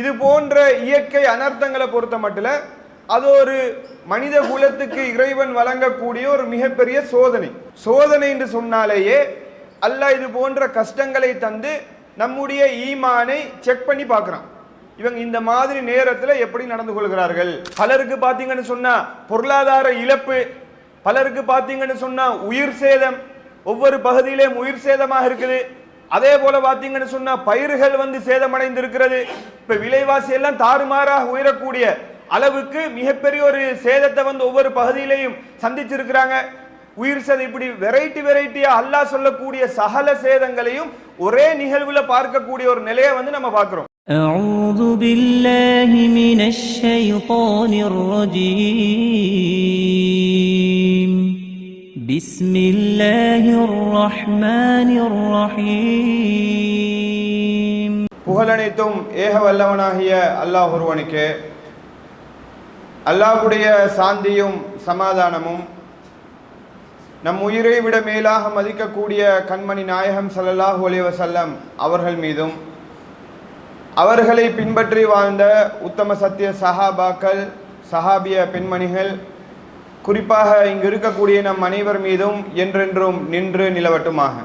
இது போன்ற இயற்கை அனர்த்தங்களை பொறுத்த மட்டும் அது ஒரு மனித குலத்துக்கு இறைவன் வழங்கக்கூடிய ஒரு மிகப்பெரிய சோதனை. சோதனை என்று சொன்னாலேயே அல்லாஹ் இது போன்ற கஷ்டங்களை தந்து நம்முடைய ஈமானை செக் பண்ணி பார்க்குறான். இவங்க இந்த மாதிரி நேரத்தில் எப்படி நடந்து கொள்கிறார்கள்? பலருக்கு பார்த்தீங்கன்னு சொன்னால் பொருளாதார இழப்பு. பலருக்கு பார்த்தீங்கன்னு சொன்னால் உயிர் சேதம். ஒவ்வொரு பகுதியிலும் உயிர் சேதமாக இருக்குது. அதே போல பாத்தீங்கன்னு சொன்னா பயிர்கள் வந்து சேதமடைந்து இருக்கிறது இப்ப விலைவாசி எல்லாம் தாறுமாறாக உயரக்கூடிய அளவுக்கு மிகப்பெரிய ஒரு சேதத்தை வந்து ஒவ்வொரு பகுதியிலையும் சந்திச்சிருக்கிறாங்க உயிர் சேதம் இப்படி வெரைட்டி வெரைட்டியா அல்லாஹ் சொல்லக்கூடிய சகல சேதங்களையும் ஒரே நிகழ்வுல பார்க்கக்கூடிய ஒரு நிலையை வந்து நம்ம பார்க்கிறோம் أعوذ بالله من الشيطان الرجيم بسم الله الرحمن الرحيم புகழனைத்தும் ஏக வல்லவனாகிய அல்லாஹ் ஒருவனுக்கு அல்லாஹ்வுடைய சாந்தியும் சமாதானமும் நம் உயிரை விட மேலாக மதிக்கக்கூடிய கண்மணி நாயகம் ஸல்லல்லாஹு அலைஹி வஸல்லம் அவர்கள் மீதும் அவர்களை பின்பற்றி வாழ்ந்த உத்தம சத்திய சஹாபாக்கள் சஹாபிய பெண்மணிகள் குறிப்பாக இங்கு இருக்கக்கூடிய நம் அனைவர் மீதும் என்றென்றும் நின்று நிலவட்டுமாக.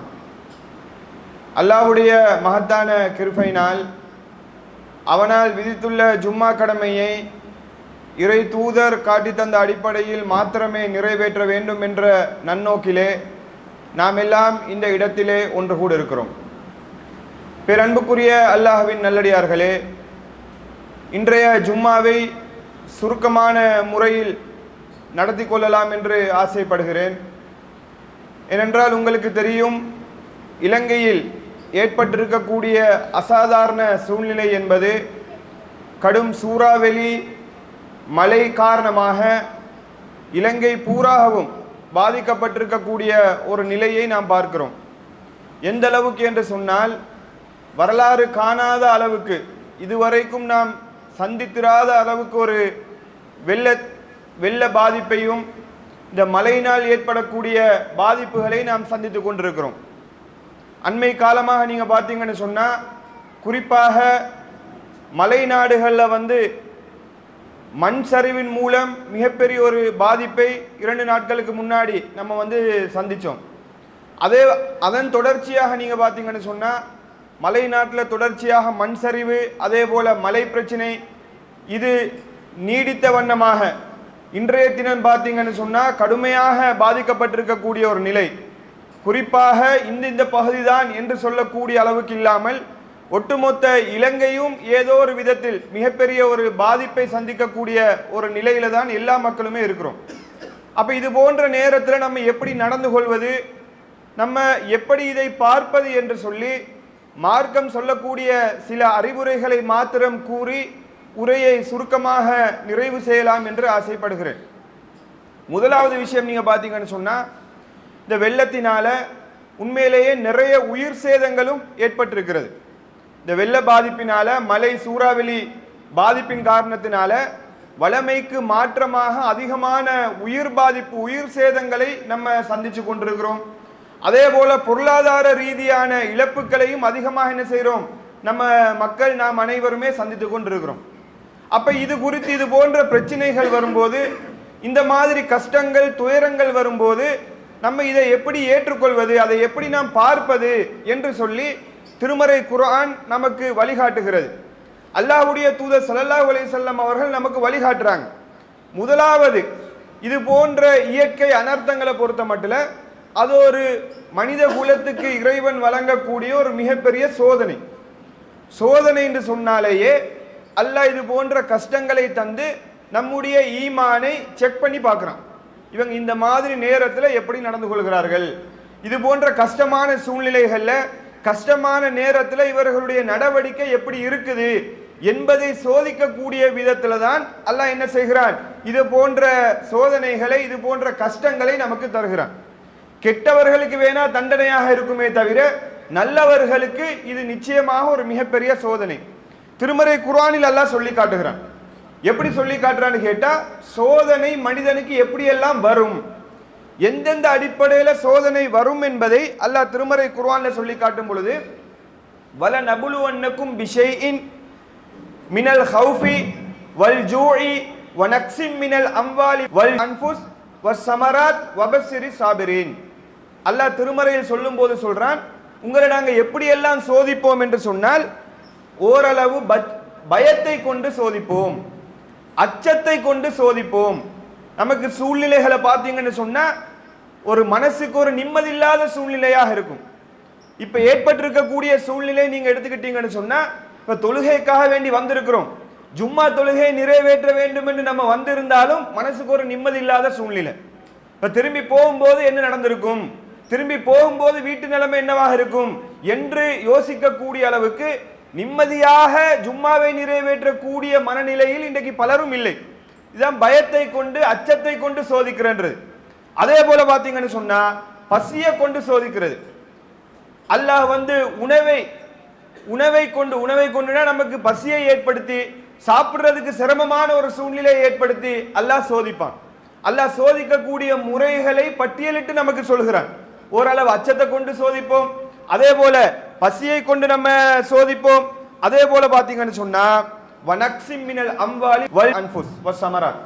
அல்லாவுடைய மகத்தான கிருபையினால் அவனால் விதித்துள்ள ஜும்மா கடமையை இறை தூதர் காட்டி தந்த அடிப்படையில் மாத்திரமே நிறைவேற்ற வேண்டும் என்ற நன்னோக்கிலே நாம் எல்லாம் இந்த இடத்திலே ஒன்று கூட இருக்கிறோம் பேரன்புக்குரிய அல்லாஹ்வின் நல்லடியார்களே இன்றைய ஜும்மாவை சுருக்கமான முறையில் நடத்தி கொள்ளலாம் என்று ஆசைப்படுகிறேன். ஏனென்றால் உங்களுக்கு தெரியும் இலங்கையில் ஏற்பட்டிருக்கக்கூடிய அசாதாரண சூழ்நிலை என்பது கடும் சூறாவளி மழை காரணமாக இலங்கை பூராகவும் பாதிக்கப்பட்டிருக்கக்கூடிய ஒரு நிலையை நாம் பார்க்கிறோம். எந்த அளவுக்கு என்று சொன்னால் வரலாறு காணாத அளவுக்கு இதுவரைக்கும் நாம் சந்தித்திராத அளவுக்கு ஒரு வெள்ள வெள்ள பாதிப்பையும் இந்த மழையினால் ஏற்படக்கூடிய பாதிப்புகளை நாம் சந்தித்து கொண்டிருக்கிறோம். அண்மை காலமாக நீங்கள் பார்த்தீங்கன்னு சொன்னால் குறிப்பாக மலை நாடுகளில் வந்து மண் சரிவின் மூலம் மிகப்பெரிய ஒரு பாதிப்பை இரண்டு நாட்களுக்கு முன்னாடி நம்ம வந்து சந்தித்தோம் அதே அதன் தொடர்ச்சியாக நீங்கள் பார்த்தீங்கன்னு சொன்னால் மலை நாட்டில் தொடர்ச்சியாக மண் சரிவு அதே போல் மலை பிரச்சனை இது நீடித்த வண்ணமாக இன்றைய தினம் பார்த்தீங்கன்னு சொன்னால் கடுமையாக பாதிக்கப்பட்டிருக்கக்கூடிய ஒரு நிலை. குறிப்பாக இந்த இந்த பகுதி தான் என்று சொல்லக்கூடிய அளவுக்கு இல்லாமல் ஒட்டுமொத்த இலங்கையும் ஏதோ ஒரு விதத்தில் மிகப்பெரிய ஒரு பாதிப்பை சந்திக்கக்கூடிய ஒரு நிலையில தான் எல்லா மக்களுமே இருக்கிறோம். அப்போ இது போன்ற நேரத்தில் நம்ம எப்படி நடந்து கொள்வது? நம்ம எப்படி இதை பார்ப்பது என்று சொல்லி மார்க்கம் சொல்லக்கூடிய சில அறிவுரைகளை மாத்திரம் கூறி உரையை சுருக்கமாக நிறைவு செய்யலாம் என்று ஆசைப்படுகிறேன். முதலாவது விஷயம் நீங்கள் பார்த்தீங்கன்னு சொன்னால் இந்த வெள்ளத்தினால உண்மையிலேயே நிறைய உயிர் சேதங்களும் ஏற்பட்டிருக்கிறது. இந்த வெள்ள பாதிப்பினால மலை சூறாவளி பாதிப்பின் காரணத்தினால வளமைக்கு மாற்றமாக அதிகமான உயிர் பாதிப்பு உயிர் சேதங்களை நம்ம சந்திச்சு கொண்டிருக்கிறோம். அதே போல பொருளாதார ரீதியான இழப்புகளையும் அதிகமாக என்ன செய்கிறோம் நம்ம மக்கள் நாம் அனைவருமே சந்தித்து கொண்டிருக்கிறோம். அப்ப இது குறித்து இது போன்ற பிரச்சனைகள் வரும்போது இந்த மாதிரி கஷ்டங்கள் துயரங்கள் வரும்போது நம்ம இதை எப்படி ஏற்றுக்கொள்வது அதை எப்படி நாம் பார்ப்பது என்று சொல்லி திருமறை குரான் நமக்கு வழிகாட்டுகிறது. அல்லாஹ்வுடைய தூதர் ஸல்லல்லாஹு அலைஹி அவர்கள் நமக்கு வழிகாட்டுறாங்க. முதலாவது இது போன்ற இயற்கை அனர்த்தங்களை பொறுத்த மட்டும் அது ஒரு மனித குலத்துக்கு இறைவன் வழங்கக்கூடிய ஒரு மிகப்பெரிய சோதனை. சோதனை என்று சொன்னாலேயே அல்லாஹ் இது போன்ற கஷ்டங்களை தந்து நம்முடைய ஈமானை செக் பண்ணி பார்க்குறான். இவங்க இந்த மாதிரி நேரத்தில் எப்படி நடந்து கொள்கிறார்கள்? இது போன்ற கஷ்டமான சூழ்நிலைகளில் கஷ்டமான நேரத்தில் இவர்களுடைய நடவடிக்கை எப்படி இருக்குது என்பதை சோதிக்கக்கூடிய விதத்தில் தான் அல்லாஹ் என்ன செய்கிறான்? இது போன்ற சோதனைகளை இது போன்ற கஷ்டங்களை நமக்கு தருகிறான். கெட்டவர்களுக்கு வேணா தண்டனையாக இருக்குமே தவிர நல்லவர்களுக்கு இது நிச்சயமாக ஒரு மிகப்பெரிய சோதனை. திருமறை குரானில் அல்லாஹ் சொல்லி காட்டுகிறான். எப்படி சொல்லி காட்டுறான்னு கேட்டா சோதனை மனிதனுக்கு எப்படியெல்லாம் வரும்? எந்தெந்த அடிப்படையில் சோதனை வரும் என்பதை அல்லாஹ் திருமறை குர்ஆன்ல சொல்லி காட்டும் பொழுது வல நபுலுவன்னக்கும் பிஷைஇன் மினல் ஹவுஃபி வல் ஜூஇ வனக்ஸிம் மினல் அம்வாலி வல் அன்ஃபுஸ் சமராத் வபசிறி சாபிரீன். அல்லாஹ் திருமறையில் சொல்லும்போது சொல்றான் உங்களை நாங்கள் எப்படியெல்லாம் சோதிப்போம்? என்று சொன்னால் ஓரளவு பத்- பயத்தை கொண்டு சோதிப்போம். அச்சத்தை கொண்டு சோதிப்போம். நமக்கு சூழ்நிலைகளை பார்த்தீங்கன்னு சொன்னா ஒரு மனசுக்கு ஒரு நிம்மதி இல்லாத சூழ்நிலையாக இருக்கும். இப்ப ஏற்பட்டிருக்கக்கூடிய சூழ்நிலை நீங்க எடுத்துக்கிட்டீங்கன்னு சொன்னா இப்ப தொழுகைக்காக வேண்டி வந்திருக்கிறோம். ஜும்மா தொழுகையை நிறைவேற்ற வேண்டும் என்று நம்ம வந்திருந்தாலும் மனசுக்கு ஒரு நிம்மதி இல்லாத சூழ்நிலை. இப்ப திரும்பி போகும்போது என்ன நடந்திருக்கும்? திரும்பி போகும்போது வீட்டு நிலைமை என்னவாக இருக்கும்? என்று யோசிக்கக்கூடிய அளவுக்கு நிம்மதியாக ஜும்மாவை நிறைவேற்றக்கூடிய மனநிலையில் இன்றைக்கு பலரும் இல்லை. இதுதான் பயத்தை கொண்டு அச்சத்தை கொண்டு சோதிக்கிறன்றது அதே போல பார்த்தீங்கன்னு சொன்னா பசியை கொண்டு சோதிக்கிறது. அல்லாஹ் வந்து உணவை உணவை கொண்டு உணவை கொண்டுனா நமக்கு பசியை ஏற்படுத்தி சாப்பிட்றதுக்கு சிரமமான ஒரு சூழ்நிலையை ஏற்படுத்தி அல்லாஹ் சோதிப்பான். அல்லாஹ் சோதிக்கக்கூடிய முறைகளை பட்டியலிட்டு நமக்கு சொல்கிறான். ஓரளவு அச்சத்தை கொண்டு சோதிப்போம். அதே போல பசியை கொண்டு நம்ம சோதிப்போம். அதே போல பாத்தீங்கன்னு சொன்னா வனக்ஸிம் மினல் அம்வாலி வல் அன்ஃபுஸ் வஸ்ஸமராத்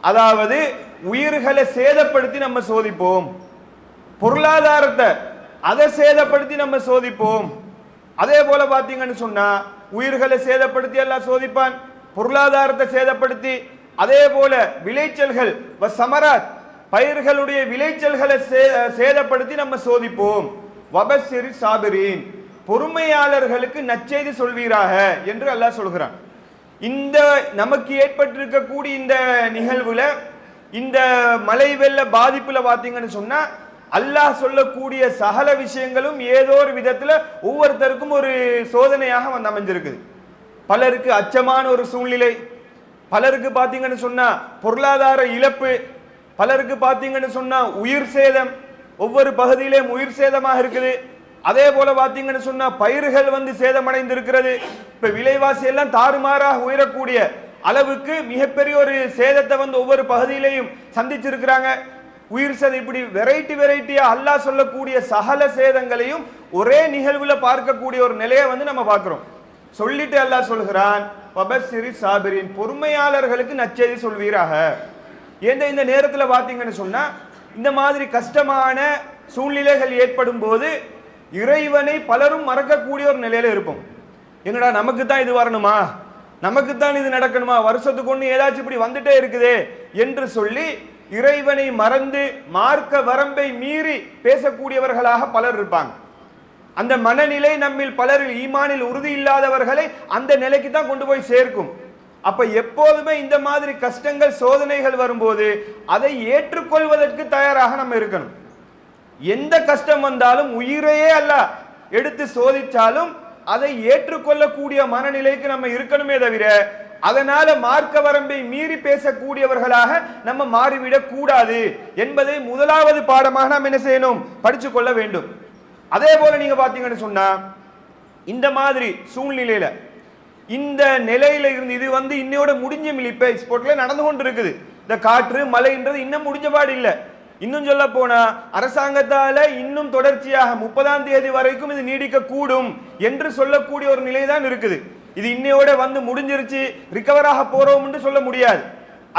அதாவது உயிர்களை சேதப்படுத்தி நம்ம சோதிப்போம். பொருளாதாரத்தை அதை சேதப்படுத்தி நம்ம சோதிப்போம். அதே போல பாத்தீங்கன்னு சொன்னா உயிர்களை சேதப்படுத்தி எல்லாம் சோதிப்பான். பொருளாதாரத்தை சேதப்படுத்தி அதே போல விளைச்சல்கள் வ சமராத் பயிர்களுடைய விளைச்சல்களை சே- சேதப்படுத்தி நம்ம சோதிப்போம். வபஸ்ஸிரி சாபிரின். பொறுமையாளர்களுக்கு நச்செய்து சொல்வீராக என்று அல்லாஹ் சொல்கிறான். இந்த நமக்கு ஏற்பட்டிருக்கக்கூடிய இந்த நிகழ்வுல இந்த மலை வெள்ள பாதிப்புல பார்த்தீங்கன்னு சொன்னா அல்லாஹ் சொல்லக்கூடிய சகல விஷயங்களும் ஏதோ ஒரு விதத்துல ஒவ்வொருத்தருக்கும் ஒரு சோதனையாக வந்து அமைஞ்சிருக்குது. பலருக்கு அச்சமான ஒரு சூழ்நிலை. பலருக்கு பார்த்தீங்கன்னு சொன்னா பொருளாதார இழப்பு. பலருக்கு பார்த்தீங்கன்னு சொன்னா உயிர் சேதம். ஒவ்வொரு பகுதியிலேயும் உயிர் சேதமாக இருக்குது. அதே போல பாத்தீங்கன்னு சொன்னா பயிர்கள் வந்து சேதமடைந்து இருக்கிறது இப்ப விலைவாசி எல்லாம் தாறுமாறாக உயரக்கூடிய அளவுக்கு மிகப்பெரிய ஒரு சேதத்தை வந்து ஒவ்வொரு பகுதியிலையும் சந்திச்சிருக்கிறாங்க. உயிர் சேதம் இப்படி வெரைட்டி வெரைட்டியா அல்லாஹ் சொல்லக்கூடிய சகல சேதங்களையும் ஒரே நிகழ்வுல பார்க்கக்கூடிய ஒரு நிலையை வந்து நம்ம பார்க்கிறோம். சொல்லிட்டு அல்லாஹ் சொல்கிறான் வபஸ்ஸிரி சாபிரின். பொறுமையாளர்களுக்கு நச்செய்தி சொல்வீராக. ஏந்த இந்த நேரத்தில் பார்த்தீங்கன்னு சொன்னா இந்த மாதிரி கஷ்டமான சூழ்நிலைகள் ஏற்படும் போது இறைவனை பலரும் மறக்கக்கூடிய ஒரு நிலையில இருப்போம். என்னடா நமக்கு தான் இது வரணுமா? நமக்கு தான் இது நடக்கணுமா? வருஷத்துக்கு ஒன்று ஏதாச்சும் இப்படி வந்துட்டே இருக்குதே என்று சொல்லி இறைவனை மறந்து மார்க்க வரம்பை மீறி பேசக்கூடியவர்களாக பலர் இருப்பாங்க. அந்த மனநிலை நம்மில் பலரில் ஈமானில் உறுதி இல்லாதவர்களை அந்த நிலைக்கு தான் கொண்டு போய் சேர்க்கும். அப்ப எப்போதுமே இந்த மாதிரி கஷ்டங்கள் சோதனைகள் வரும்போது அதை ஏற்றுக்கொள்வதற்கு தயாராக நம்ம இருக்கணும். எந்த கஷ்டம் வந்தாலும் உயிரையே அல்ல எடுத்து சோதிச்சாலும் அதை ஏற்றுக்கொள்ளக்கூடிய மனநிலைக்கு நம்ம இருக்கணுமே தவிர அதனால மார்க்க வரம்பை மீறி பேசக்கூடியவர்களாக நம்ம மாறிவிடக் கூடாது என்பதை முதலாவது பாடமாக நாம் என்ன செய்யணும்? படிச்சு கொள்ள வேண்டும். அதே போல நீங்க பாத்தீங்கன்னு சொன்னா இந்த மாதிரி சூழ்நிலையில இந்த நிலையில இருந்து இது வந்து இன்னையோட முடிஞ்ச மிளிப்ப எக்ஸ்போர்ட்ல நடந்து கொண்டு இருக்குது இந்த காற்று மழைன்றது இன்னும் முடிஞ்ச பாடு இல்லை. இன்னும் சொல்ல போனா அரசாங்கத்தால இன்னும் தொடர்ச்சியாக முப்பதாம் தேதி வரைக்கும் இது நீடிக்க கூடும் என்று சொல்லக்கூடிய ஒரு நிலை தான் இருக்குது. இது இன்னையோட வந்து முடிஞ்சிருச்சு ரிகவர் ஆக போறோம்னு சொல்ல முடியாது.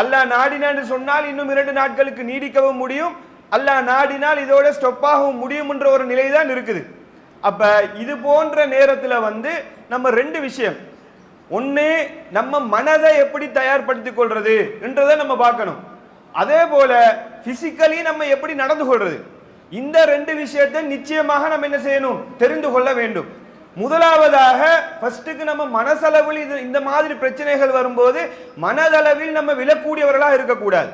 அல்லாஹ் நாடினான்னு சொன்னால் இன்னும் இரண்டு நாட்களுக்கு நீடிக்கவும் முடியும். அல்லாஹ் நாடினால் இதோட ஸ்டொப் ஆகவும் முடியும்ன்ற ஒரு நிலை தான் இருக்குது. அப்ப இது போன்ற நேரத்தில் வந்து நம்ம ரெண்டு விஷயம் ஒன்று நம்ம மனதை எப்படி தயார்படுத்திக் கொள்றது என்றதை நம்ம பார்க்கணும். அதே போல பிசிக்கலி நம்ம எப்படி நடந்து கொள்றது? இந்த ரெண்டு விஷயத்தை நிச்சயமாக நம்ம என்ன செய்யணும்? தெரிந்து கொள்ள வேண்டும். முதலாவதாக ஃபர்ஸ்ட்டுக்கு நம்ம மனசளவில் இது இந்த மாதிரி பிரச்சனைகள் வரும்போது மனதளவில் நம்ம விழக்கூடியவர்களாக இருக்கக்கூடாது.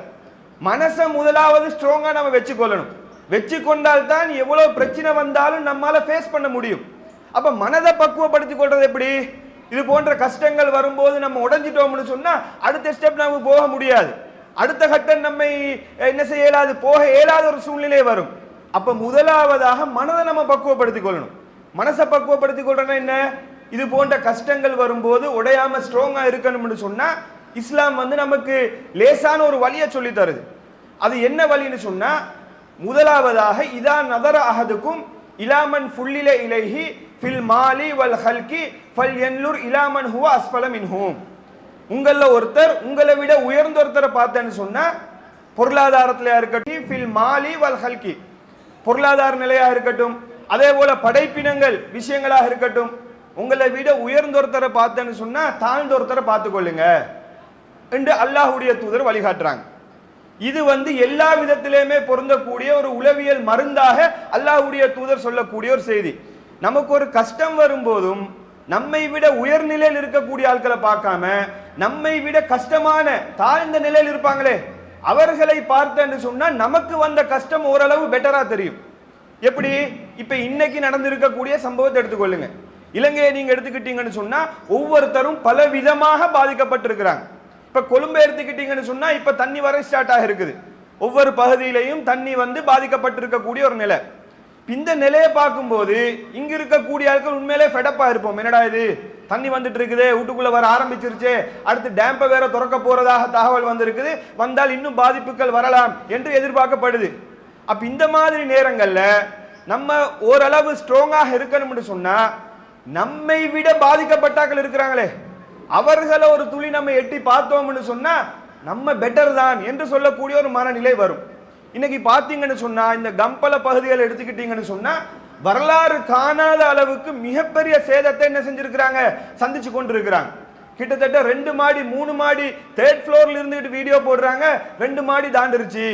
மனசை முதலாவது ஸ்ட்ராங்காக நம்ம வச்சுக்கொள்ளணும் வச்சு கொண்டால் தான் எவ்வளோ பிரச்சனை வந்தாலும் நம்மளால் ஃபேஸ் பண்ண முடியும். அப்போ மனதை பக்குவப்படுத்திக் கொள்றது எப்படி? இது போன்ற கஷ்டங்கள் வரும்போது நம்ம உடஞ்சிட்டோம்னு சொன்னா அடுத்த ஸ்டெப் நமக்கு போக முடியாது. அடுத்த கட்டம் நம்மை என்ன செய்ய இயலாது போக இயலாத ஒரு சூழ்நிலை வரும். அப்ப முதலாவதாக மனதை நம்ம பக்குவப்படுத்திக் கொள்ளணும். மனசை பக்குவப்படுத்திக் கொள்றதுன்னா என்ன? இது போன்ற கஷ்டங்கள் வரும்போது உடையாம ஸ்ட்ராங்கா இருக்கணும்னு சொன்னா இஸ்லாம் வந்து நமக்கு லேசான ஒரு வழியை சொல்லி தருது. அது என்ன வழின்னு சொன்னா முதலாவதாக இதா நதர அகதுக்கும் இலாமன் ஃபுல்லில இலகி ஃபில் மாலி வல் ஹல்கி ஃபல் என்லூர் இலாமன் ஹுவா அஸ்பலம் இன்ஹூம் உங்களில் ஒருத்தர் உங்களை விட உயர்ந்த ஒருத்தரை பார்த்தேன்னு சொன்னால் பொருளாதாரத்தில் இருக்கட்டும் ஃபில் மாலி வல் ஹல்கி பொருளாதார நிலையாக இருக்கட்டும் அதே போல படைப்பினங்கள் விஷயங்களாக இருக்கட்டும் உங்களை விட உயர்ந்த ஒருத்தரை பார்த்தேன்னு சொன்னால் தாழ்ந்த ஒருத்தரை பார்த்துக்கொள்ளுங்க. என்று அல்லாஹ்வுடைய தூதர் வழிகாட்டுறாங்க. இது வந்து எல்லா விதத்திலையுமே பொருந்தக்கூடிய ஒரு உளவியல் மருந்தாக அல்லாஹுடைய தூதர் சொல்லக்கூடிய ஒரு செய்தி. நமக்கு ஒரு கஷ்டம் வரும்போதும் நம்மை விட உயர்நிலையில் இருக்கக்கூடிய ஆட்களை பார்க்காம நம்மை விட கஷ்டமான தாழ்ந்த நிலையில் இருப்பாங்களே அவர்களை பார்த்தேன்னு சொன்னா நமக்கு வந்த கஷ்டம் ஓரளவு பெட்டரா தெரியும். எப்படி? இப்ப இன்னைக்கு நடந்திருக்கக்கூடிய சம்பவத்தை எடுத்துக்கொள்ளுங்க. இலங்கையை நீங்க எடுத்துக்கிட்டீங்கன்னு சொன்னா ஒவ்வொருத்தரும் பல விதமாக பாதிக்கப்பட்டிருக்கிறாங்க. இப்ப கொழும்பை எடுத்துக்கிட்டீங்கன்னு சொன்னா இப்ப தண்ணி வர ஸ்டார்ட் ஆக இருக்குது ஒவ்வொரு பகுதியிலையும் தண்ணி வந்து பாதிக்கப்பட்டிருக்கக்கூடிய ஒரு நிலை. இந்த நிலையை பார்க்கும்போது இங்க இருக்கக்கூடிய ஆட்கள் உண்மையிலே ஃபெடப்பா இருப்போம். என்னடா இது? தண்ணி வந்துட்டு இருக்குது வீட்டுக்குள்ள வர ஆரம்பிச்சிருச்சு அடுத்து டேம்பை வேற திறக்க போறதாக தகவல் வந்திருக்குது வந்தால் இன்னும் பாதிப்புகள் வரலாம் என்று எதிர்பார்க்கப்படுது. அப்ப இந்த மாதிரி நேரங்கள்ல நம்ம ஓரளவு ஸ்ட்ராங்காக இருக்கணும்னு சொன்னா நம்மை விட பாதிக்கப்பட்டாக்கள் இருக்கிறாங்களே. அவர்களை ஒரு துளி நம்ம எட்டி பார்த்தோம்னு சொன்னா நம்ம பெட்டர் தான் என்று சொல்லக்கூடிய ஒரு மனநிலை வரும். இன்னைக்கு பார்த்தீங்கன்னு சொன்னா இந்த கம்பல பகுதிகள் எடுத்துக்கிட்டீங்கன்னு சொன்னா வரலாறு காணாத அளவுக்கு மிகப்பெரிய சேதத்தை என்ன செஞ்சிருக்கிறாங்க? சந்திச்சு கொண்டிருக்கிறாங்க. கிட்டத்தட்ட ரெண்டு மாடி மூணு மாடி தேர்ட் ஃப்ளோர்ல இருந்துகிட்டு வீடியோ போடுறாங்க. ரெண்டு மாடி தாண்டிருச்சு.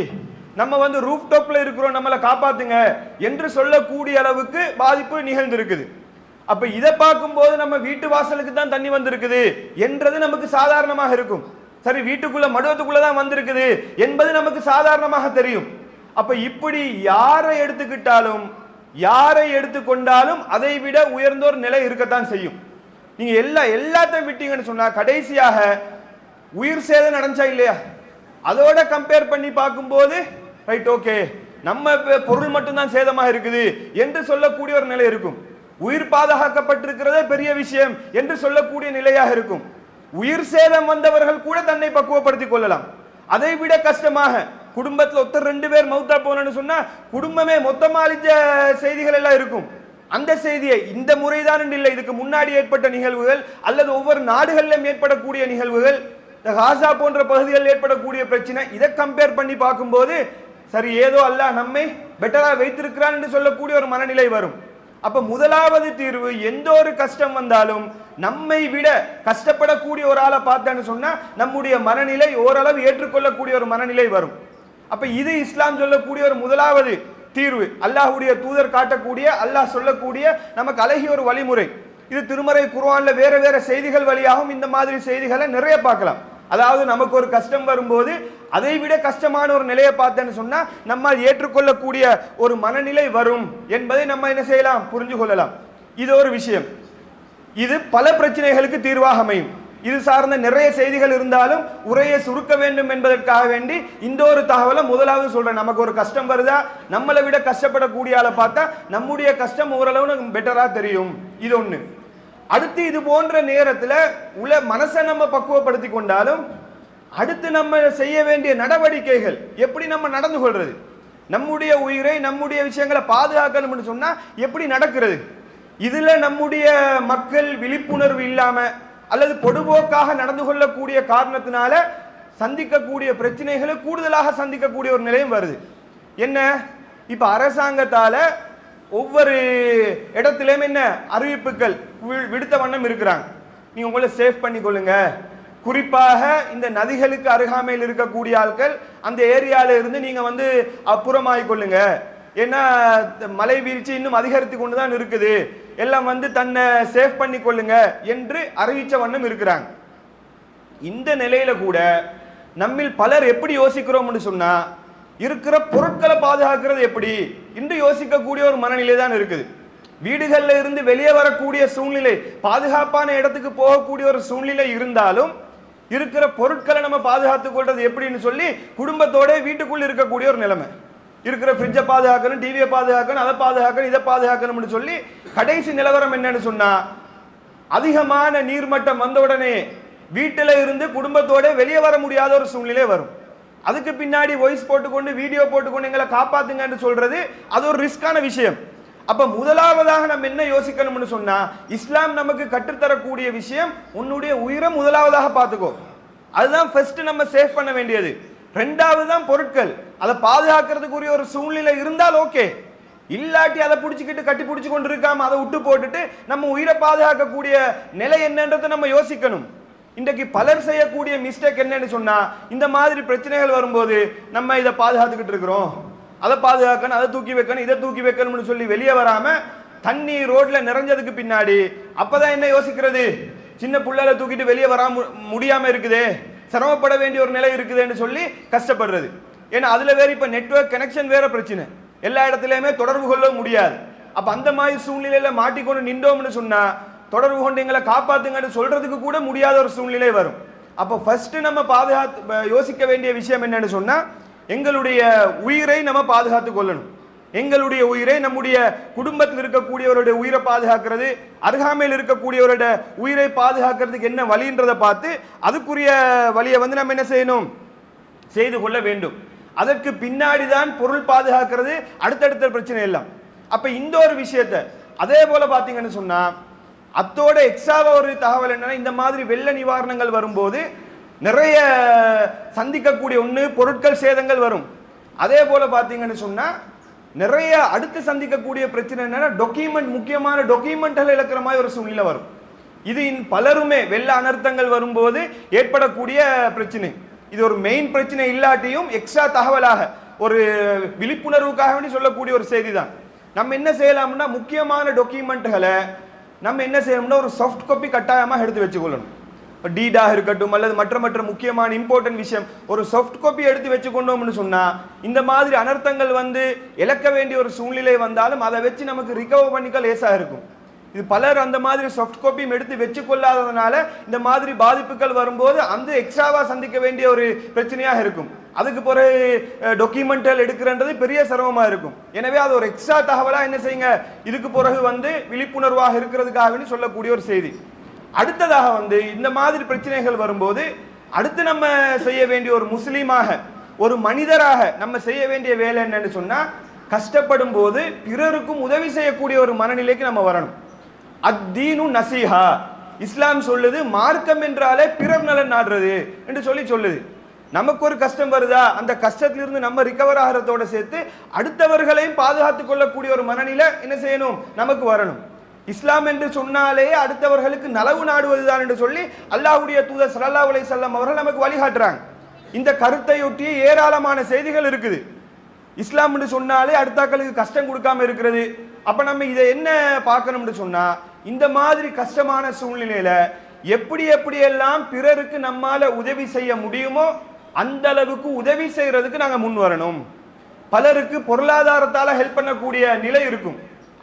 நம்ம வந்து ரூஃப் டாப்ல இருக்கிறோம் நம்மளை காப்பாத்துங்க என்று சொல்லக்கூடிய அளவுக்கு பாதிப்பு நிகழ்ந்திருக்குது. அப்ப இதை பார்க்கும்போது நம்ம வீட்டு வாசலுக்கு தான் தண்ணி வந்திருக்குது என்றது நமக்கு சாதாரணமாக இருக்கும். சரி வீட்டுக்குள்ள மடுவத்துக்குள்ள தான் வந்திருக்குது என்பது நமக்கு சாதாரணமாக தெரியும். அப்ப இப்படி யாரை எடுத்துக்கிட்டாலும் யாரை எடுத்துக்கொண்டாலும் அதை விட உயர்ந்தோர் நிலை இருக்கத்தான் செய்யும். நீங்க எல்லா எல்லாத்தையும் விட்டீங்கன்னு சொன்னா கடைசியாக உயிர் சேதம் நடந்துச்சா இல்லையா? அதோட கம்பேர் பண்ணி பார்க்கும்போது ரைட் ஓகே நம்ம பொருள் மட்டும்தான் சேதமாக இருக்குது என்று சொல்லக்கூடிய ஒரு நிலை இருக்கும். உயிர் பாதுகாக்கப்பட்டிருக்கிறதே பெரிய விஷயம் என்று சொல்லக்கூடிய நிலையாக இருக்கும். உயிர் சேதம் வந்தவர்கள் கூட தன்னை பக்குவப்படுத்திக் கொள்ளலாம். அதை விட கஷ்டமாக குடும்பத்தில் ஒருத்தர் ரெண்டு பேர் மௌத்தா போனன்னு சொன்னா குடும்பமே மொத்தமா அளித்த செய்திகள் எல்லாம் இருக்கும். அந்த செய்தியை இந்த முறைதான் இல்லை இதுக்கு முன்னாடி ஏற்பட்ட நிகழ்வுகள் அல்லது ஒவ்வொரு நாடுகளிலும் ஏற்படக்கூடிய நிகழ்வுகள் இந்த காசா போன்ற பகுதிகளில் ஏற்படக்கூடிய பிரச்சனை இதை கம்பேர் பண்ணி பார்க்கும்போது சரி ஏதோ அல்லாஹ் நம்மை பெட்டராக வைத்திருக்கிறான் என்று சொல்லக்கூடிய ஒரு மனநிலை வரும். அப்ப முதலாவது தீர்வு எந்த ஒரு கஷ்டம் வந்தாலும் நம்மை விட கஷ்டப்படக்கூடிய ஒரு ஆளை பார்த்தேன்னு சொன்னா நம்முடைய மனநிலை ஓரளவு ஏற்றுக்கொள்ளக்கூடிய ஒரு மனநிலை வரும். அப்ப இது இஸ்லாம் சொல்லக்கூடிய ஒரு முதலாவது தீர்வு. அல்லாஹ்வுடைய தூதர் காட்டக்கூடிய அல்லாஹ் சொல்லக்கூடிய நமக்கு அழகிய ஒரு வழிமுறை. இது திருமறை குர்வான்ல வேற வேற செய்திகள் வழியாகவும் இந்த மாதிரி செய்திகளை நிறைய பார்க்கலாம். அதாவது நமக்கு ஒரு கஷ்டம் வரும்போது அதை விட கஷ்டமான ஒரு நிலையை பார்த்தேன்னு சொன்னா நம்ம ஏற்றுக்கொள்ளக்கூடிய ஒரு மனநிலை வரும் என்பதை நம்ம என்ன செய்யலாம்? புரிஞ்சு கொள்ளலாம். இது ஒரு விஷயம். இது பல பிரச்சனைகளுக்கு தீர்வாக அமையும். இது சார்ந்த நிறைய செய்திகள் இருந்தாலும் உரையை சுருக்க வேண்டும் என்பதற்காக வேண்டி இந்த ஒரு தகவலை முதலாவது சொல்றேன். நமக்கு ஒரு கஷ்டம் வருதா? நம்மளை விட கஷ்டப்படக்கூடிய ஆளை பார்த்தா நம்முடைய கஷ்டம் ஓரளவு நமக்கு பெட்டரா தெரியும். இது ஒண்ணு. அடுத்து இது போன்ற நேரத்தில் உல மனசை நம்ம பக்குவப்படுத்தி கொண்டாலும் அடுத்து நம்ம செய்ய வேண்டிய நடவடிக்கைகள் எப்படி நம்ம நடந்து கொள்றது? நம்முடைய உயிரை நம்முடைய விஷயங்களை பாதுகாக்கணும்னு சொன்னா எப்படி நடக்கிறது? இதுல நம்முடைய மக்கள் விழிப்புணர்வு இல்லாம அல்லது பொடுபோக்காக நடந்து கொள்ளக்கூடிய காரணத்தினால சந்திக்கக்கூடிய பிரச்சனைகளை கூடுதலாக சந்திக்கக்கூடிய ஒரு நிலையும் வருது. என்ன? இப்ப அரசாங்கத்தால ஒவ்வொரு இடத்திலும் என்ன? அறிவிப்புகள் விடுத்த வண்ணம் இருக்கிறாங்க. நீங்கள் உங்களை சேஃப் பண்ணிக்கொள்ளுங்க. குறிப்பாக இந்த நதிகளுக்கு அருகாமையில் இருக்கக்கூடிய ஆட்கள் அந்த ஏரியால இருந்து நீங்க வந்து அப்புறமாகிக் கொள்ளுங்க. ஏன்னா மலை வீழ்ச்சி இன்னும் அதிகரித்து கொண்டு தான் இருக்குது. எல்லாம் வந்து தன்னை சேஃப் பண்ணி கொள்ளுங்க என்று அறிவிச்ச வண்ணம் இருக்கிறாங்க. இந்த நிலையில கூட நம்மில் பலர் எப்படி யோசிக்கிறோம்னு சொன்னா இருக்கிற பொருட்களை பாதுகாக்கிறது எப்படி? இன்று யோசிக்கக்கூடிய ஒரு மனநிலை தான் இருக்குது. வீடுகளில் இருந்து வெளியே வரக்கூடிய சூழ்நிலை பாதுகாப்பான இடத்துக்கு போகக்கூடிய ஒரு சூழ்நிலை இருந்தாலும் இருக்கிற பொருட்களை நம்ம பாதுகாத்துக் கொள்றது எப்படின்னு சொல்லி குடும்பத்தோட வீட்டுக்குள்ள இருக்கக்கூடிய ஒரு நிலைமை. இருக்கிற ஃப்ரிட்ஜை பாதுகாக்கணும் டிவியை பாதுகாக்கணும் அதை பாதுகாக்கணும் இதை பாதுகாக்கணும்னு சொல்லி கடைசி நிலவரம் என்னன்னு சொன்னா அதிகமான நீர்மட்டம் வந்த உடனே வீட்டில் இருந்து குடும்பத்தோட வெளியே வர முடியாத ஒரு சூழ்நிலை வரும். அதுக்கு பின்னாடி வாய்ஸ் போட்டுக்கொண்டு வீடியோ போட்டுக்கொண்டு எங்களை காப்பாத்துங்கன்னு சொல்றது அது ஒரு ரிஸ்கான விஷயம். அப்ப முதலாவதாக நம்ம என்ன யோசிக்கணும்னு சொன்னா இஸ்லாம் நமக்கு கற்றுத்தரக்கூடிய விஷயம் உன்னுடைய உயிரை முதலாவதாக பார்த்துக்கோ. அதுதான் ஃபர்ஸ்ட் நம்ம சேவ் பண்ண வேண்டியது. ரெண்டாவது தான் பொருட்கள். அதை பாதுகாக்கிறதுக்குரிய ஒரு சூழ்நிலை இருந்தால் ஓகே இல்லாட்டி அதை பிடிச்சிக்கிட்டு கட்டி பிடிச்சி கொண்டு இருக்காம அதை விட்டு போட்டுட்டு நம்ம உயிரை பாதுகாக்கக்கூடிய நிலை என்னன்றதை நம்ம யோசிக்கணும். இன்றைக்கு பலர் செய்யக்கூடிய மிஸ்டேக் என்னன்னு சொன்னா இந்த மாதிரி பிரச்சனைகள் வரும்போது நம்ம இதை பாதுகாத்துக்கிட்டு இருக்கிறோம். அதை பாதுகாக்கணும் அதை தூக்கி வைக்கணும் இதை தூக்கி வைக்கணும்னு சொல்லி வெளியே வராம தண்ணி ரோட்ல நிறைஞ்சதுக்கு பின்னாடி அப்பதான் என்ன யோசிக்கிறது? சின்ன பிள்ளைல தூக்கிட்டு வெளியே வராம முடியாம இருக்குதே சிரமப்பட வேண்டிய ஒரு நிலை இருக்குதுன்னு சொல்லி கஷ்டப்படுறது. ஏன்னா அதுல வேற இப்ப நெட்வொர்க் கனெக்ஷன் வேற பிரச்சனை. எல்லா இடத்துலயுமே தொடர்பு கொள்ள முடியாது. அப்ப அந்த மாதிரி சூழ்நிலையில மாட்டிக்கொண்டு நின்றோம்னு சொன்னா தொடர்பு கொண்டு எங்களை காப்பாத்துங்கன்னு சொல்றதுக்கு கூட முடியாத ஒரு சூழ்நிலை வரும். அப்போ ஃபர்ஸ்ட் நம்ம பாதுகாத்து யோசிக்க வேண்டிய விஷயம் என்னன்னு சொன்னா எங்களுடைய உயிரை நம்ம பாதுகாத்து கொள்ளணும். எங்களுடைய உயிரை நம்முடைய குடும்பத்தில் இருக்கக்கூடியவருடைய உயிரை பாதுகாக்கிறது அருகாமையில் இருக்கக்கூடியவருடைய உயிரை பாதுகாக்கிறதுக்கு என்ன வழின்றதை பார்த்து அதுக்குரிய வழியை வந்து நம்ம என்ன செய்யணும்? செய்து கொள்ள வேண்டும். அதற்கு பின்னாடி தான் பொருள் பாதுகாக்கிறது அடுத்தடுத்த பிரச்சனை எல்லாம். அப்போ இந்த ஒரு விஷயத்தை அதே போல் பார்த்தீங்கன்னு சொன்னால் அத்தோட எக்ஸ்ட்ராவாக ஒரு தகவல் என்னன்னா இந்த மாதிரி வெள்ள நிவாரணங்கள் வரும்போது நிறைய சந்திக்கக்கூடிய ஒன்று பொருட்கள் சேதங்கள் வரும். அதே போல் பார்த்தீங்கன்னு சொன்னால் நிறைய அடுத்து சந்திக்கக்கூடிய பிரச்சனை என்னென்னா டொக்குமெண்ட் முக்கியமான டாக்குமெண்ட்கள் இழக்கிற மாதிரி ஒரு சூழ்நிலை வரும். இது இன் பலருமே வெள்ள அனர்த்தங்கள் வரும்போது ஏற்படக்கூடிய பிரச்சனை. இது ஒரு மெயின் பிரச்சனை இல்லாட்டியும் எக்ஸ்ட்ரா தகவலாக ஒரு விழிப்புணர்வுக்காக வேண்டி சொல்லக்கூடிய ஒரு செய்தி தான் நம்ம என்ன செய்யலாம்னா முக்கியமான டொக்குமெண்ட்டுகளை நம்ம என்ன செய்யணும்னா ஒரு சாஃப்ட் காப்பி கட்டாயமாக எடுத்து வச்சுக்கொள்ளணும். டீடாக இருக்கட்டும் அல்லது மற்ற மற்ற முக்கியமான இம்பார்ட்டன்ட் விஷயம் ஒரு சாஃப்ட் காப்பி எடுத்து வச்சுக்கொண்டோம்னு சொன்னால் இந்த மாதிரி அனர்த்தங்கள் வந்து இழக்க வேண்டிய ஒரு சூழ்நிலை வந்தாலும் அதை வச்சு நமக்கு ரிகவர் பண்ணிக்க லேசாக இருக்கும். இது பலர் அந்த மாதிரி சாஃப்ட் காப்பியும் எடுத்து வச்சு கொள்ளாததுனால இந்த மாதிரி பாதிப்புகள் வரும்போது அந்த எக்ஸ்ட்ராவாக சந்திக்க வேண்டிய ஒரு பிரச்சனையாக இருக்கும். அதுக்கு பிறகு டொக்குமெண்டல் எடுக்கிறன்றது பெரிய சிரமமாக இருக்கும். எனவே அது ஒரு எக்ஸ்ட்ரா தகவலாக என்ன செய்யுங்க? இதுக்கு பிறகு வந்து விழிப்புணர்வாக இருக்கிறதுக்காகவே சொல்லக்கூடிய ஒரு செய்தி. அடுத்ததாக வந்து இந்த மாதிரி பிரச்சனைகள் வரும்போது அடுத்து நம்ம செய்ய வேண்டிய ஒரு முஸ்லீமாக ஒரு மனிதராக நம்ம செய்ய வேண்டிய வேலை என்னன்னு சொன்னா கஷ்டப்படும் போது பிறருக்கும் உதவி செய்யக்கூடிய ஒரு மனநிலைக்கு நம்ம வரணும். அத்தீனு நசீஹா. இஸ்லாம் சொல்லுது மார்க்கம் என்றாலே பிறர் நலன் நாடுறது என்று சொல்லி சொல்லுது. நமக்கு ஒரு கஷ்டம் வருதா? அந்த கஷ்டத்திலிருந்து நம்ம ரிகவர் ஆகிறதோட சேர்த்து அடுத்தவர்களையும் பாதுகாத்துக் கொள்ளக்கூடிய ஒரு மனநிலை என்ன செய்யணும்? நமக்கு வரணும். இஸ்லாம் என்று சொன்னாலே அடுத்தவர்களுக்கு நலவு நாடுவதுதான் என்று சொல்லி அல்லாஹ்வுடைய தூதர் சல்லா உலை செல்லம் அவர்கள் நமக்கு வழிகாட்டுறாங்க. இந்த கருத்தையொட்டி ஏராளமான செய்திகள் இருக்குது. இஸ்லாம் என்று சொன்னாலே அடுத்தாக்களுக்கு கஷ்டம் கொடுக்காம இருக்கிறது. அப்ப நம்ம இதை என்ன பார்க்கணும்னு சொன்னா இந்த மாதிரி கஷ்டமான சூழ்நிலையில எப்படி எப்படியெல்லாம் பிறருக்கு நம்மால உதவி செய்ய முடியுமோ அந்த அளவுக்கு உதவி செய்யறதுக்கு நாங்க முன் வரணும். பலருக்கு பொருளாதாரத்தால ஹெல்ப் பண்ணக்கூடிய நிலை இருக்கும்.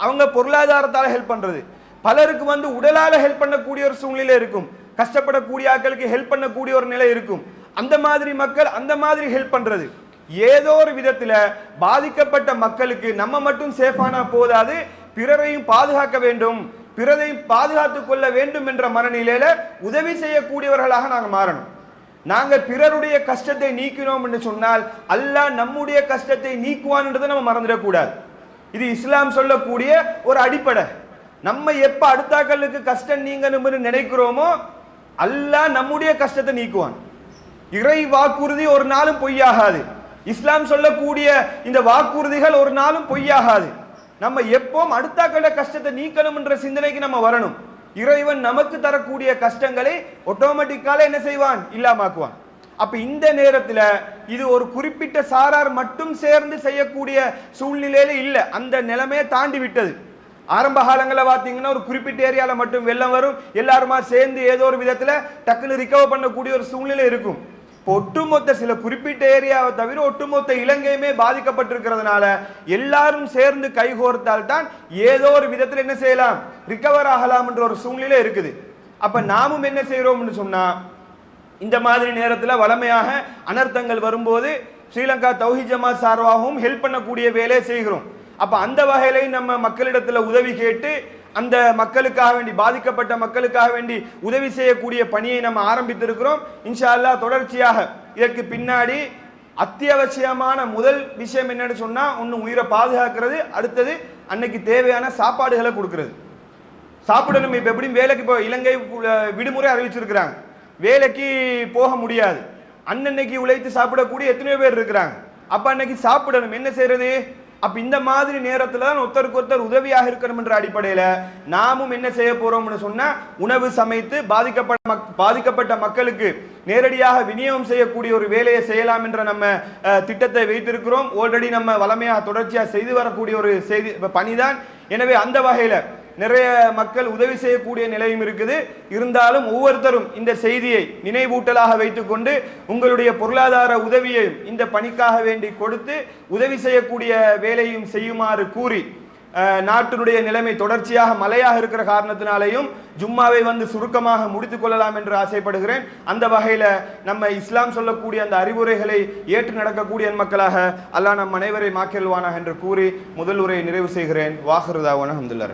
அவங்க பொருளாதாரத்தால் ஹெல்ப் பண்ணுறது பலருக்கு வந்து உடலால் ஹெல்ப் பண்ணக்கூடிய ஒரு சூழ்நிலை இருக்கும். கஷ்டப்படக்கூடிய ஆட்களுக்கு ஹெல்ப் பண்ணக்கூடிய ஒரு நிலை இருக்கும். அந்த மாதிரி மக்கள் அந்த மாதிரி ஹெல்ப் பண்ணுறது ஏதோ ஒரு விதத்தில் பாதிக்கப்பட்ட மக்களுக்கு நம்ம மட்டும் சேஃபானா போதாது பிறரையும் பாதுகாக்க வேண்டும் பிறரையும் பாதுகாத்து கொள்ள வேண்டும் என்ற மனநிலையில உதவி செய்யக்கூடியவர்களாக நாங்கள் மாறணும். நாங்கள் பிறருடைய கஷ்டத்தை நீக்கினோம் என்று சொன்னால் அல்லாஹ் நம்முடைய கஷ்டத்தை நீக்குவான்ன்றதை நம்ம மறந்துடக்கூடாது இது இஸ்லாம் சொல்லக்கூடிய ஒரு அடிப்படை. நம்ம எப்ப அடுத்தாக்களுக்கு கஷ்டம் நீங்கணும்னு நினைக்கிறோமோ அல்லாஹ் நம்முடைய கஷ்டத்தை நீக்குவான். இறை வாக்குறுதி ஒரு நாளும் பொய்யாகாது. இஸ்லாம் சொல்லக்கூடிய இந்த வாக்குறுதிகள் ஒரு நாளும் பொய்யாகாது. நம்ம எப்பவும் அடுத்தாக்கள கஷ்டத்தை நீக்கணும் என்ற சிந்தனைக்கு நம்ம வரணும். இறைவன் நமக்கு தரக்கூடிய கஷ்டங்களை ஆட்டோமேட்டிக்கால என்ன செய்வான்? இல்லாமாக்குவான் அப்ப இந்த நேரத்துல இது ஒரு குறிப்பிட்ட சாரார் மட்டும் சேர்ந்து செய்யக்கூடிய சூழ்நிலையில இல்ல. அந்த நிலைமையை தாண்டி விட்டது. ஆரம்ப காலங்களில் பார்த்தீங்கன்னா ஒரு குறிப்பிட்ட ஏரியாவில் மட்டும் வெள்ளம் வரும். எல்லாருமா சேர்ந்து ஏதோ ஒரு விதத்தில் டக்குன்னு ரிகவர் பண்ணக்கூடிய ஒரு சூழ்நிலை இருக்கும். இப்போ ஒட்டுமொத்த சில குறிப்பிட்ட ஏரியாவை தவிர ஒட்டுமொத்த இலங்கையுமே பாதிக்கப்பட்டிருக்கிறதுனால எல்லாரும் சேர்ந்து கைகோர்த்தால் தான் ஏதோ ஒரு விதத்தில் என்ன செய்யலாம்? ரிகவர் ஆகலாம் என்ற ஒரு சூழ்நிலை இருக்குது. அப்போ நாமும் என்ன செய்கிறோம்னு சொன்னால் இந்த மாதிரி நேரத்தில் வளமையாக அனர்த்தங்கள் வரும்போது ஸ்ரீலங்கா தௌஹி ஜமாத் சார்பாகவும் ஹெல்ப் பண்ணக்கூடிய வேலையை செய்கிறோம். அப்போ அந்த வகையிலையும் நம்ம மக்களிடத்தில் உதவி கேட்டு அந்த மக்களுக்காக வேண்டி பாதிக்கப்பட்ட மக்களுக்காக வேண்டி உதவி செய்யக்கூடிய பணியை நம்ம ஆரம்பித்திருக்கிறோம். இன்ஷா அல்லாஹ் தொடர்ச்சியாக இதற்கு பின்னாடி அத்தியாவசியமான முதல் விஷயம் என்னன்னு சொன்னால் ஒன்று உயிரை பாதுகாக்கிறது அடுத்தது அன்னைக்கு தேவையான சாப்பாடுகளை கொடுக்கறது. சாப்பிடணும் இப்போ எப்படியும் வேலைக்கு இப்போ இலங்கை விடுமுறை அறிவிச்சிருக்கிறாங்க. வேலைக்கு போக முடியாது. அன்னன்னைக்கு உழைத்து சாப்பிடக்கூடிய எத்தனையோ பேர் இருக்கிறாங்க. அப்ப அன்னைக்கு சாப்பிடணும். என்ன செய்யறது அப்ப இந்த மாதிரி நேரத்துல தான் ஒருத்தருக்கு ஒருத்தர் உதவியாக இருக்கணும் என்ற அடிப்படையில நாமும் என்ன செய்ய போறோம்னு சொன்னா உணவு சமைத்து பாதிக்கப்பட்ட மக்- பாதிக்கப்பட்ட மக்களுக்கு நேரடியாக விநியோகம் செய்யக்கூடிய ஒரு வேலையை செய்யலாம் என்ற நம்ம திட்டத்தை வைத்திருக்கிறோம். ஆல்ரெடி நம்ம வளமையாக தொடர்ச்சியாக செய்து வரக்கூடிய ஒரு செய்தி பணிதான். எனவே அந்த வகையில நிறைய மக்கள் உதவி செய்யக்கூடிய நிலையும் இருக்குது. இருந்தாலும் ஒவ்வொருத்தரும் இந்த செய்தியை நினைவூட்டலாக வைத்துக்கொண்டு உங்களுடைய பொருளாதார உதவியையும் இந்த பணிக்காக வேண்டி கொடுத்து உதவி செய்யக்கூடிய வேலையும் செய்யுமாறு கூறி நாட்டினுடைய நிலைமை தொடர்ச்சியாக மழையாக இருக்கிற காரணத்தினாலேயும் ஜும்மாவை வந்து சுருக்கமாக முடித்து கொள்ளலாம் என்று ஆசைப்படுகிறேன். அந்த வகையில் நம்ம இஸ்லாம் சொல்லக்கூடிய அந்த அறிவுரைகளை ஏற்று நடக்கக்கூடிய மக்களாக அல்லாஹ் நம் அனைவரை மாக்கெல்வானாக என்று கூறி முதல் உரையை நிறைவு செய்கிறேன். வாஹருதாவான அஹமதுல்லா